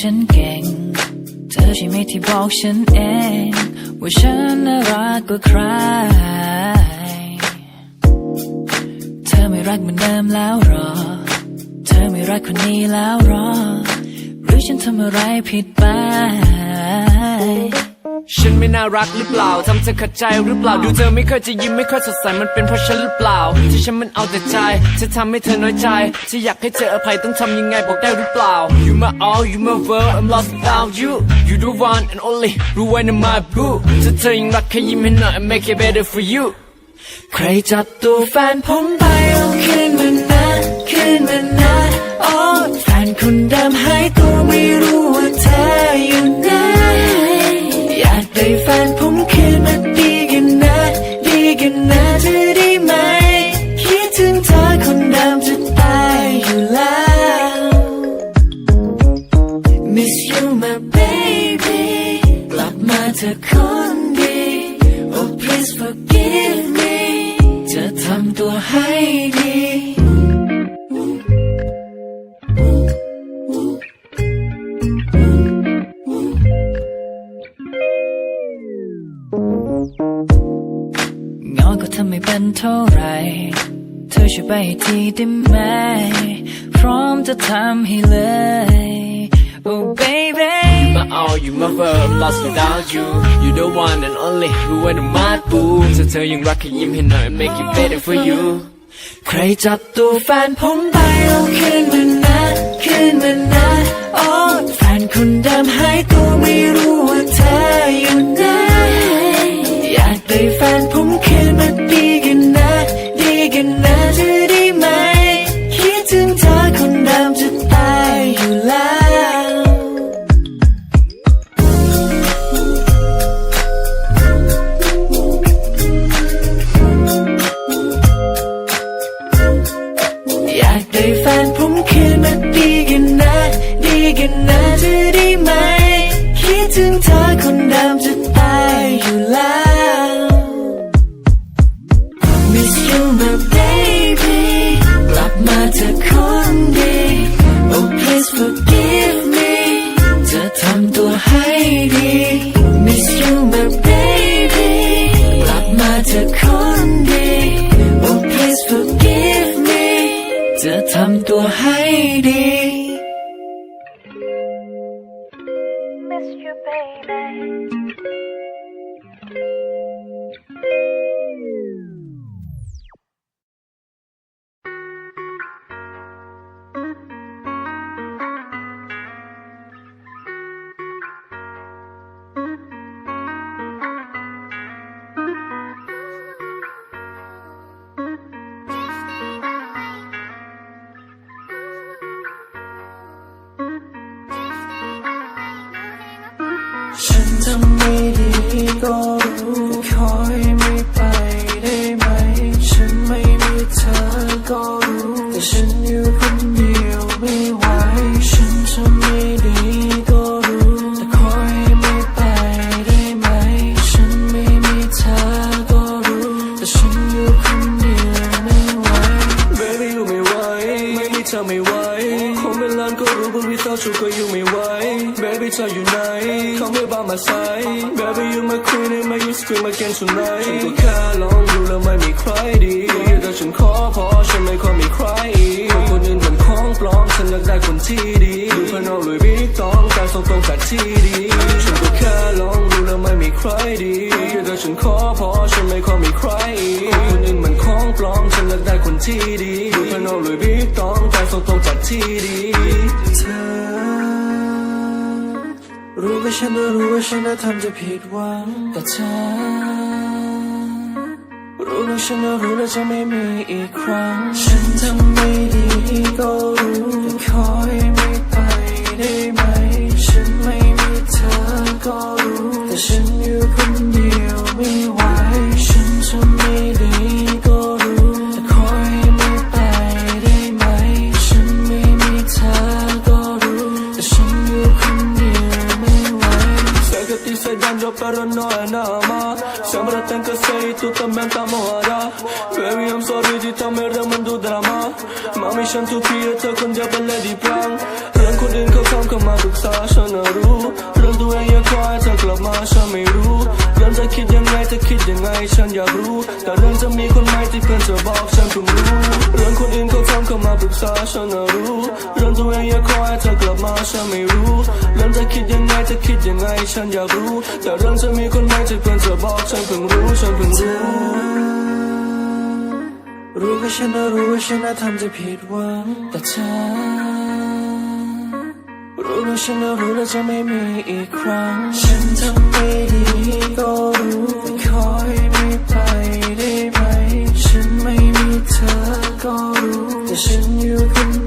ฉันเก่ง เธอใช่ไหมที่บอกฉันเอง ว่าฉันน่ารักกว่าใคร เธอไม่รักเหมือนเดิมแล้วหรอ เธอไม่รักคนนี้แล้วหรอ หรือฉันทำอะไรผิดไป ฉันไม่น่ารักหรือเปล่าทำเธอขัดใจหรือเปล่า ดูเธอไม่เคยจะยิ้มไม่ค่อยสดใสมันเป็นเพราะฉันหรือเปล่า ที่ฉันมันเอาแต่ใจจะทำให้เธอน้อยใจที่อยากให้เธออภัยต้องทำยังไงบอกได้หรือเปล่า You my all you my world I'm lost without you You the one and only รู้ไว้ใน my blue ถ้าเธอยังรักแค่ยิ้มให้หน่อย I make it better for you ใครจับตัวแฟนผมไปเอาคืนมานะคืนมานะโอ้แฟนคนเดิมหายตัวไม่รู้ว่าเธออยู่ แฟนผมคืนมาดีกันนะ ดีกันนะเธอได้ไหม คิดถึงเธอคนเดิมจะตายอยู่แล้ว Miss you my baby กลับมาเธอคนดี Oh please forgive me จะทำตัวให้ดี ได้ไหม พร้อมจะทำให้เลย Oh baby my all you my world lost without you You the one and only รู้ไว้ใน my boo ถ้าเธอยังรักแค่ยิ้มให้หน่อย make it better for you ใครจับตัวแฟนผมไปเอาคืนมานนะคืคืนมันนะโอ้แฟนคนเดิมหายตัวไม่รู้ว่าเธออยู่ไหนอยากได้แฟนผมคืนมาดี ก็รู้ขอให้ไม่ไปได้ไหม ฉันไม่มีเธอก็รู้ แต่ฉันอยู่คนเดียวไม่ไหว ฉันทำไม่ดีก็รู้ แต่ขอให้ไม่ไปได้ไหม ฉันไม่มีเธอก็รู้ แต่ฉันอยู่คนเดียวไม่ไหว Baby อยู่ไม่ไหว ไม่มีเธอไม่ไหวคงเป็นล้านก็รู้ but without you ก็อยู่ไม่ไหว Baby เธออยู่ไหน Come here by my side Baby you my queen and my you scream again tonight ฉันก็แค่ลองดูแล้วไม่มีใครดีแต่ฉันขอพอฉันไม่ขอมีใครอีกคนอื่นมันของปลอมฉันอยากได้คนที่ดีดูภายนอกเลยบิ๊กต้องการส่งตรงจากที่ดีฉันก็แค่ลองดูแล้วไม่มีใครดีแต่ฉันขอพอฉันไม่ขอมีใครอีกคนอื่นมันของปลอมฉันอยากได้คนที่ดีดูภายนอกเลยบิ๊กต้องการส่งตรงจากที่ดีเธอ รู้ว่าฉันรู้ว่าฉันน่ะทำจะผิดหวังแต่เธอ รู้นะฉันรู้นะจะไม่มีอีกครั้ง ฉันทำไม่ดีก็รู้แต่ขอให้ไม่ไปได้ไหม ฉันไม่มีเธอก็รู้ แต่ฉันอยู่คนเดียวไม่ไหว che ti stai dando però no è nama Sembra te che sei tutta mente amore Baby I'm sorry ที่ทำให้เรื่องมันดู ดราม่ามาไม่ฉันทุกทีเรื่องคนอื่นเขาทำเข้ามาปรึกษาฉันน่ะรู้เรื่องตัวเองยังคอยเธอกลับมาฉันไม่รู้เรื่องจะคิดยังไงจะคิดยังไงฉันอยากรู้แต่เรื่องจะมีคนใหม่ที่เพื่อนจะบอกฉันเพิ่งรู้เรื่องคนอื่นเขาทำเข้ามาปรึกษาฉันน่ะรู้เรื่องตัวเองยังคอยเธอกลับมาฉันไม่รู้เรื่องจะคิดยังไงจะคิดยังไงฉันอยากรู้แต่เรื่องจะมีคนใหม่ที่เพื่อนจะบอกฉันเพิ่งรู้ฉันเพิ่งรู้รู้ว่ฉันน่ะรู้ว่าฉันน่ะทำจะผิดหวังแต่เธอ รู้ว่าฉันรู้แล้วจะไม่มีอีกครั้ง ฉันทำไม่ดีก็รู้คอให้ไม่ไปได้ไหม ฉันไม่มีเธอก็รู้แต่ฉันอยู่คน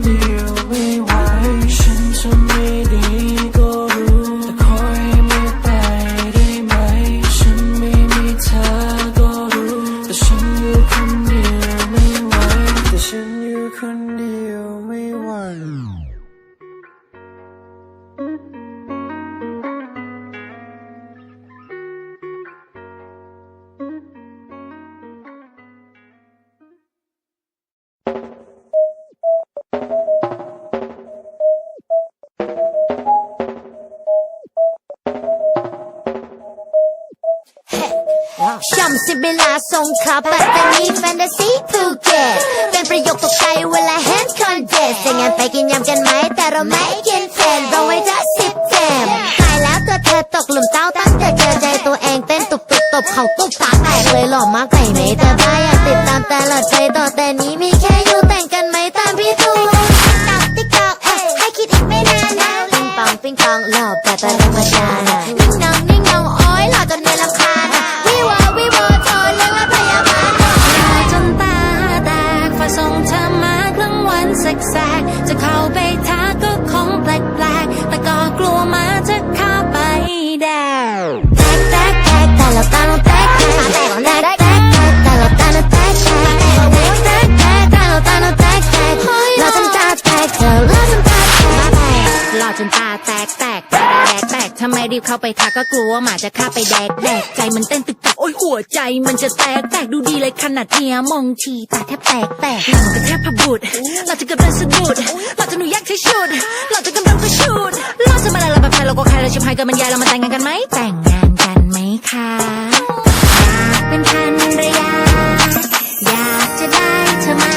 ช่ำสิเวลาสงขลาปัตตานีแฟนตาซีภูเก็ตเป็นประโยคตกใจเวลาเห็นคอนเดสแต่งานไปกินยำกันไหม แต่เราไม่กินเฟนเราไว้จะสิบเต็มตายแล้วตัวเธอตกหลุมเต้าตั้งแต่เจอใจตัวเองเต้นตุบตุบตบเขาตุ๊บตาแตกเลยหล่อมากไปไหมแต่บ้าอยากติดตามแต่ละใจต่อแต่ อจนตาแตกแตกแตกแตกทำไมรีบเข้าไปทักก็กลัวว่าหมาจะเข้าไปแดกแดกใจมันเต้นตึกตักโอ้ยหัวใจมันจะแตกแตกดูดีเลยขนาดเนี้ยมองทีตาแทบแตกแตกหลังก็แทบพบุดเราจะกำลังสะดุดเราจะหนูยากใช้ชุดเราจะกำลังกระชุดเราจะมาอะไรเราแบบใครเราก็ใครเราชิบหายกันมันยายเรามาแต่งงานกันไหมแต่งงานกันไหมคะอยากเป็นภรรยาอยากจะได้เธอมา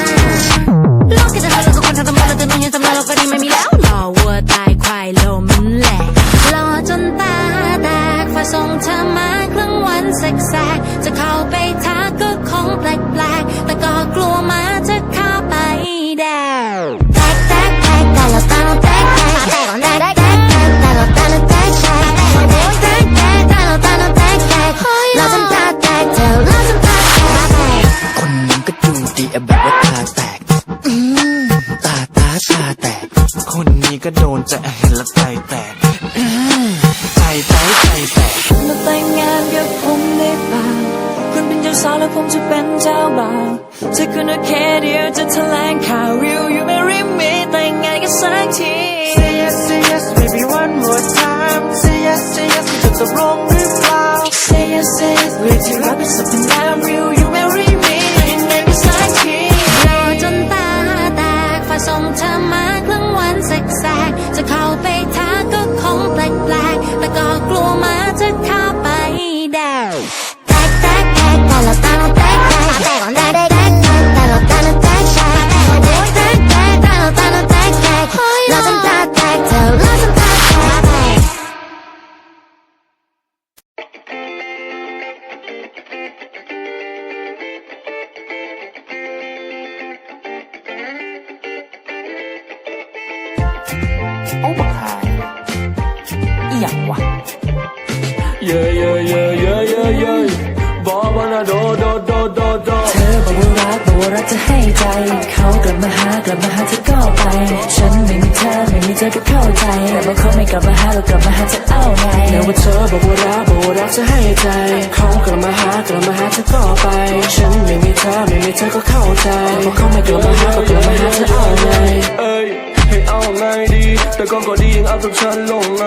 โลกจะเธอเราก็คนทำตำราเราจะนุ่งยังตำราเราก็ดีไม่มีแล้วหล่อวัวตา วันแส สักที Say yes say yes baby one more time Say yes say yes จะตกลงหรือเปล่า Say yes say yes เวทีรักเป็นสัพพนาม Will you marry me เย่เย่เย่เย่เย่เย่บอบานาโดโดโดโดโดเธอบอกว่ารักบอกว่ารักจะให้ใจ เขากลับมาหากลับมาหาเธอก็ไป ฉันไม่มีเธอไม่มีเธอก็เข้าใจ แต่ว่าเขาไม่กลับมาหาเรากลับมาหาเธอเอาไงแล้วว่าเธอบอกว่ารักบอกว่ารักจะให้ใจ เขากลับมาหากลับมาหาเธอก็ไป ฉันไม่มีเธอไม่มีเธอก็เข้าใจแต่ว่าเขาไม่กลับมาหาก็กลับมาหาเธอเอาไงเอ้ยให้เอาไงดี แต่ก่อนก็ดียังเอาตัวฉันลงไอ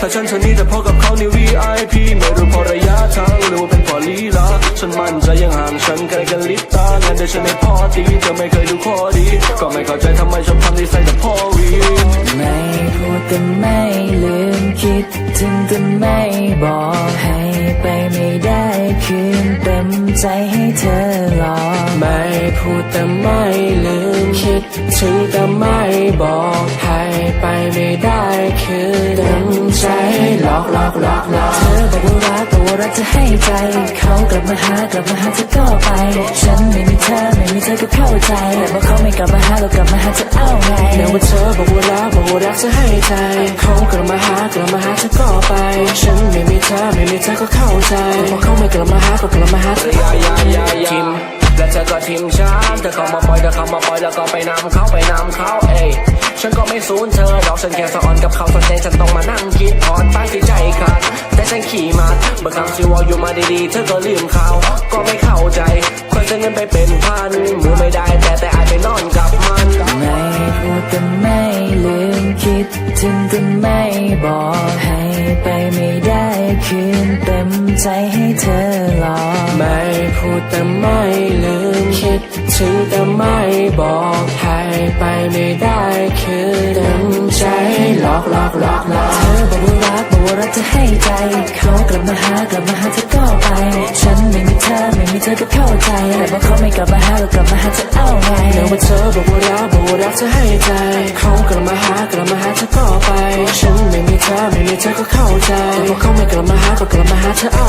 ถ้าฉันชนี้แต่พอกับเขาใน VIP ไม่รู้พอระยะทางหรือว่าเป็นพอลีลาฉันมั่นใจยังห่างฉันไกลกันลิบตางานเดี๋ยวฉันไม่พอดีเธอไม่เคยดูข้อดี ก็ไม่เข้าใจทำไมชอบทำนิสัยแต่พ่อวีไม่พูดแต่ไม่ลืมคิดถึงแต่ไม่บอกให้ไปไม่ได้คืนเต็มใจให้เธอรอไม่พูดแต่ไม่ลืมคิดถึงแต่ไม่บอกให้ไปไม่ได้คือเต็ม ใจหลอกหลอกหลอกหลอกเธอบอกว่ารักบอกว่ารักจะให้ใจ เขากลับมาหากลับมาหาเธอก็ไป ฉันไม่มีเธอไม่มีเธอก็เข้าใจแต่ว่าเขาไม่กลับมาหาเรากลับมาหาเธอเอาไงแล้วว่าเธอบอกว่ารักบอกว่ารักจะให้ใจ เขากลับมาหากลับมาหาเธอก็ไป ฉันไม่มีเธอไม่มีเธอก็เข้าใจแต่พอเขาไม่กลับมาหาก็กลับมาหาเธออย่าอย่าอย่าอย่าทิม และเธอก็ทิมฉันเธอเข้ามาปล่อยเธอเข้ามาปล่อยแล้วก็ไปนำเขาไปนำเขาเอ้ยฉันก็ไม่สูญเธอดอกฉันแค่สะออนกับเขาสนใจฉันต้องมานั่งคิดอ่อนตั้งที่ใจขาดแต่ฉันขี่มาเมื่อคำที่ว่าอยู่มาดีๆ เธอก็ลืมเขาก็ไม่เข้าใจคนจะเงินไปเป็นพันมือไม่ได้แต่แต่อายไปนอนกับมันไม่พูดแต่ไม่ลืมคิดถึงแต่ไม่บอกให้ไปไม่ได้ แต่ไม่ลืมคิดถึงแต่ไม่บอกให้ไปไม่ได้คือเต็มใจหลอกหลอกหลอกหลอกเธอบอกว่ารักบอกว่ารักจะให้ใจ เขากลับมาหากลับมาหาเธอก็ไป ฉันไม่มีเธอไม่มีเธอก็เข้าใจแต่ว่าเขาไม่กลับมาหาเรากลับมาหาเธอเอาไงแล้วว่าเธอบอกว่ารักบอกว่ารักจะให้ใจ เขากลับมาหากลับมาหาเธอก็ไป ฉันไม่มีเธอไม่มีเธอก็เข้าใจแต่พอเขาไม่กลับมาหาก็กลับมาหาเธอเอา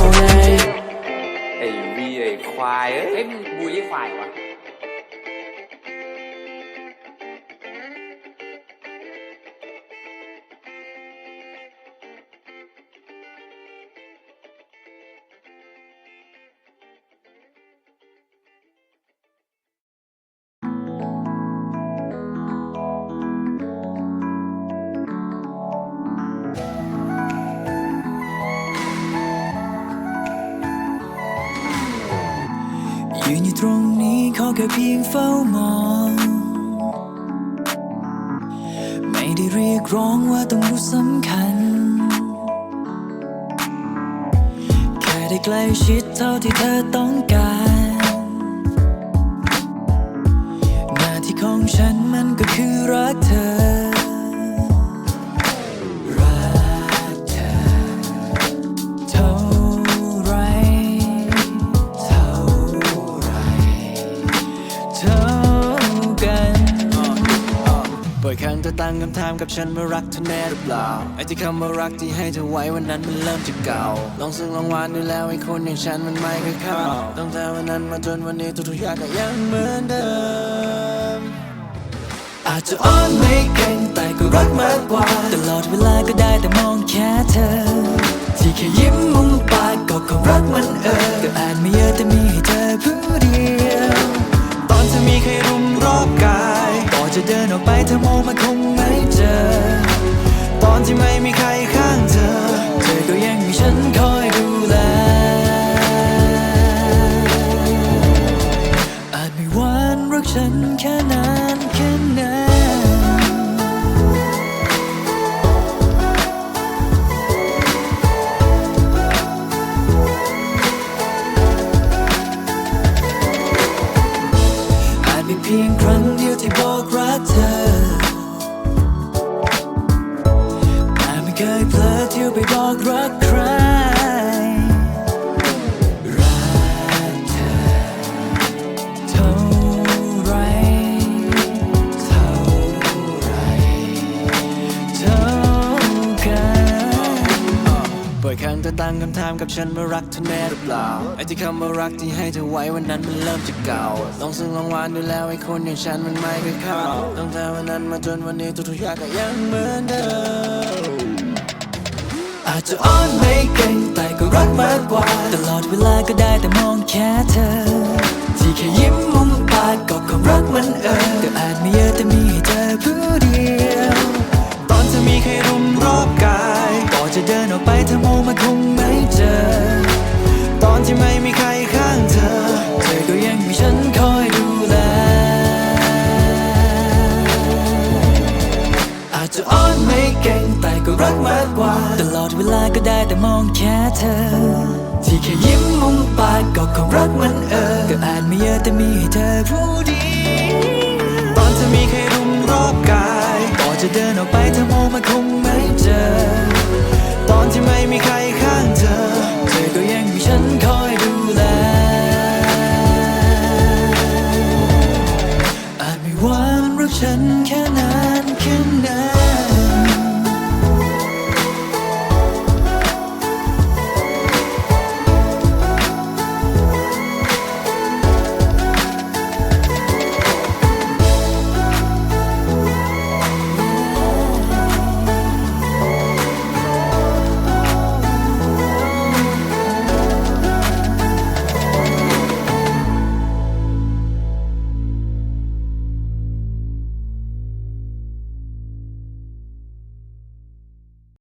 ยืนอยู่ตรงนี้ขอแค่เพียงเฝ้ามอง ไม่ได้เรียกร้องว่าต้องรู้สำคัญ แค่ได้ใกล้ชิดเท่าที่เธอต้องการ บ่อยครั้งเธอตั้งคำถามกับฉันว่ารักเธอแน่หรือเปล่า ไอ้ที่คำว่ารักที่ให้เธอไว้วันนั้นมันเริ่มจะเก่า ลองซึ่งลองวานดูแล้วไอ้คนอย่างฉันมันไม่เคยเข้า ตั้งแต่วันนั้นมาจนวันนี้ทุกๆอย่างก็ยังเหมือนเดิม อาจจะอ่อนไม่เก่งแต่ก็รักมากกว่า ตลอดเวลาก็ได้แต่มองแค่เธอ ที่แค่ยิ้มมุมปากก็คงรักมันเออ ก็อาจไม่เยอะแต่มีให้เธอผู้เดียว ตอนเธอมีใครรุมรอบกาย จะเดินออกไปเธอมองมันคงไม่เจอ ตอนที่ไม่มีใครข้างเธอ เธอก็ยังมีฉันคอย ธอตั้งคำถามกับฉันว่ารักเธอแน่หรือเปล่า ไอ้ที่คำว่ารักที่ให้เธอไว้วันนั้นมันเริ่มจะเก่าลองซึ่งลองวานดูแล้วไอ้คนอย่างฉันมันไม่เคยเข้าตั้งแต่วันนั้นมาจนวันนี้ทุกๆอย่างก็ยังเหมือนเดิมอาจจะอ่อนไม่เก่งแต่ก็รักมากกว่า ตลอดเวลาก็ได้แต่มองแค่เธอ ที่แค่ยิ้มมุมปากก็คงรักมันเออก็อาจไม่เยอะแต่มีให้เธอผู้เดียว ตอนเธอมีใครรุมรอบกายก่อนจะเดินออกไปเธอมองมัน มองแค่เธอ ที่แค่ยิ้มมุมปากก็คงรักมันเออ ก็อ่านไม่เยอะแต่มีให้เธอผู้ดี ตอนเธอมีใครรุมรอบกายก่อนจะเดินออกไปเธอมองมันคงไม่เจอ ตอนที่ไม่มีใครข้างเธอ เธอก็ยังมีฉันคอยดูแล อาจไม่หวานรักฉันแค่